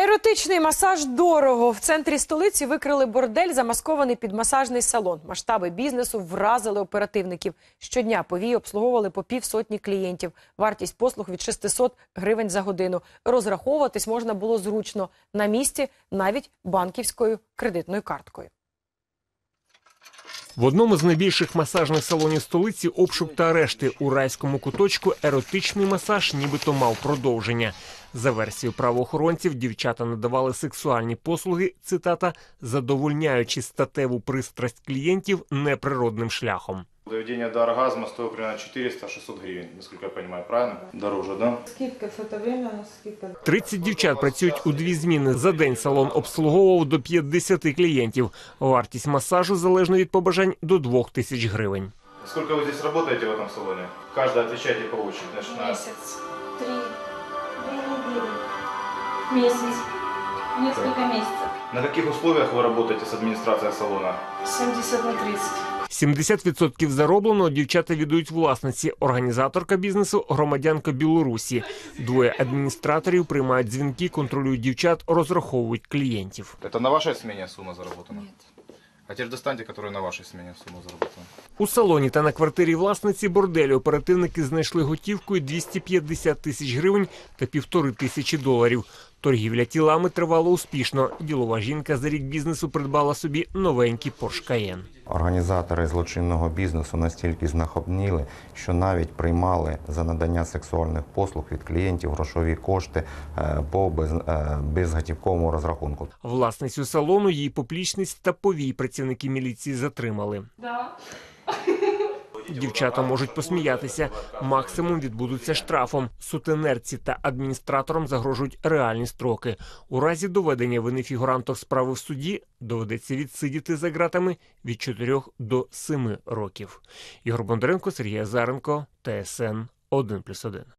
Еротичний масаж дорого. В центрі столиці викрили бордель, замаскований під масажний салон. Масштаби бізнесу вразили оперативників. Щодня повії обслуговували по півсотні клієнтів. Вартість послуг від 600 гривень за годину. Розраховуватись можна було зручно на місці, навіть банківською кредитною карткою. В одному з найбільших масажних салонів столиці обшук та арешти у райському куточку еротичний масаж нібито мав продовження. За версією правоохоронців, дівчата надавали сексуальні послуги, цитата, задовольняючи статеву пристрасть клієнтів неприродним шляхом. Доведение до оргазма стоит примерно 400-600 гривен, насколько я понимаю, правильно? Дороже, да? Скидка, все это время у нас скидка. 30 дівчат працюють у дві зміни. За день салон обслуговував до 50 клієнтів. Вартість масажу залежно від побажань до 2 тисяч гривень. Сколько вы здесь работаете в этом салоне? Каждый отвечайте по очереди. Значит, на- Месяц. Три. Две недели. Месяц. Несколько месяцев. На каких условиях вы работаете с администрацией салона? 70 на 30. 70% заробленого дівчата віддають власниці. Організаторка бізнесу – громадянка Білорусі. Двоє адміністраторів приймають дзвінки, контролюють дівчат, розраховують клієнтів. Это на вашей смене сумма заработана? Нет. А теперь достаньте, которая на вашей смене сумма заработана. У салоні та на квартирі власниці борделю оперативники знайшли готівкою 250 тисяч гривень та півтори тисячі доларів. Торгівля тілами тривала успішно. Ділова жінка за рік бізнесу придбала собі новенький Porsche Cayenne. Організатори злочинного бізнесу настільки знахобніли, що навіть приймали за надання сексуальних послуг від клієнтів грошові кошти е, по без, е, безготівковому розрахунку. Власницю салону, її поплічність та повій працівники міліції затримали. Да. Дівчата можуть посміятися. Максимум відбудуться штрафом. Сутенерці та адміністраторам загрожують реальні строки. У разі доведення вини фігуранток справи в суді доведеться відсидіти за ґратами від 4 до 7 років. Ігор Бондаренко, Сергій Азаренко, ТСН 1+,1.